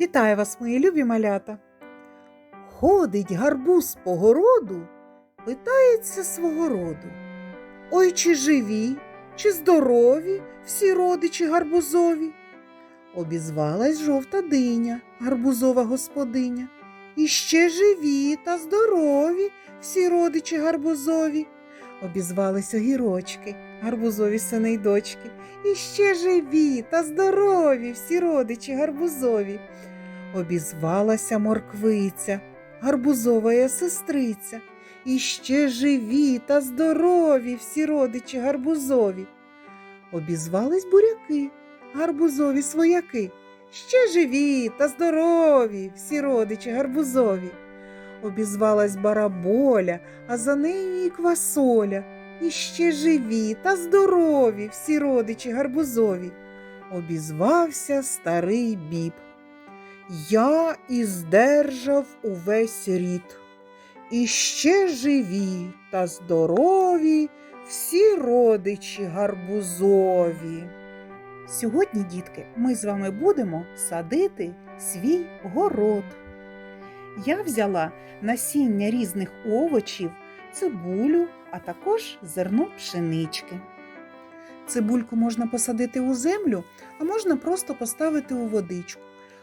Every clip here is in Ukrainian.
Вітаю вас, мої любі малята. Ходить гарбуз по городу, питається свого роду. Ой, чи живі, чи здорові всі родичі гарбузові? Обізвалась жовта диня, гарбузова господиня. І ще живі та здорові всі родичі гарбузові. Обізвались огірочки, гарбузові сини й дочки. І ще живі та здорові всі родичі гарбузові. Обізвалася морквиця, гарбузова сестриця. І ще живі та здорові всі родичі гарбузові. Обізвались буряки, гарбузові свояки. Ще живі та здорові всі родичі гарбузові. Обізвалась бараболя, а за нею і квасоля. І ще живі та здорові всі родичі гарбузові. Обізвався старий біб. Я іздержав увесь рід. І ще живі та здорові всі родичі гарбузові. Сьогодні, дітки, ми з вами будемо садити свій город. Я взяла насіння різних овочів, цибулю, а також зерно пшенички. Цибульку можна посадити у землю, а можна просто поставити у водичку.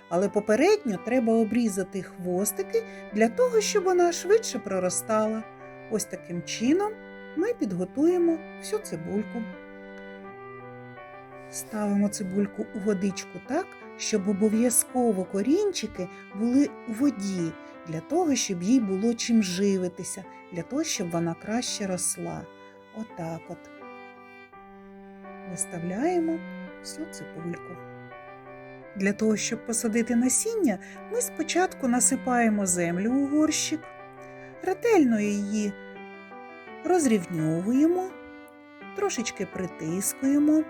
Але попередньо треба обрізати хвостики для того, щоб вона швидше проростала. Ось таким чином ми підготуємо всю цибульку. Ставимо цибульку у водичку так, щоб обов'язково корінчики були у воді, для того, щоб їй було чим живитися, для того, щоб вона краще росла. Отак от. Виставляємо всю цибульку. Для того, щоб посадити насіння, ми спочатку насипаємо землю у горщик, ретельно її розрівньовуємо, трошечки притискуємо.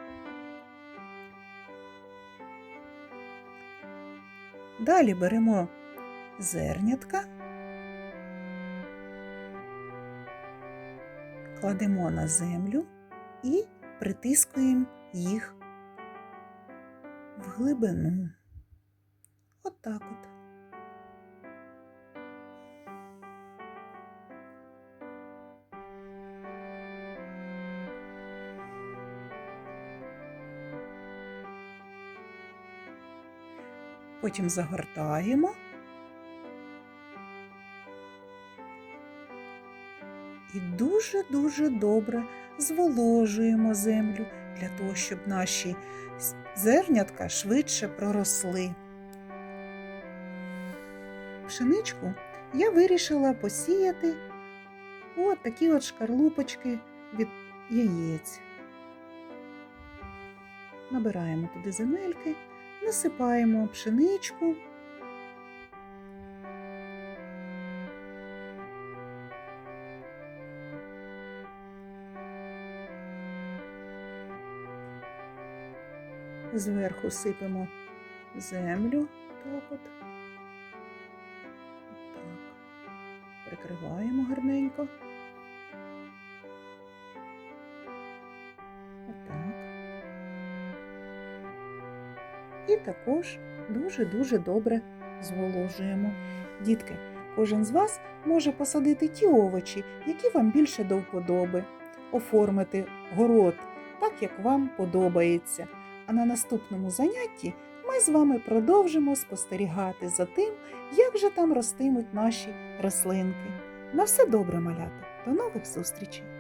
Далі беремо зернятка, кладемо на землю і притискуємо їх в глибину. Отак от. Потім загортаємо. І дуже-дуже добре зволожуємо землю для того, щоб наші зернятка швидше проросли. Пшеничку я вирішила посіяти от такі от шкарлупочки від яєць. Набираємо туди земельки, насипаємо пшеничку. Зверху сипемо землю. Так от. Так. Прикриваємо гарненько. І також дуже-дуже добре зволожуємо. Дітки, кожен з вас може посадити ті овочі, які вам більше до вподоби, оформити город так, як вам подобається. А на наступному занятті ми з вами продовжимо спостерігати за тим, як же там ростимуть наші рослинки. На все добре, малята! До нових зустрічей!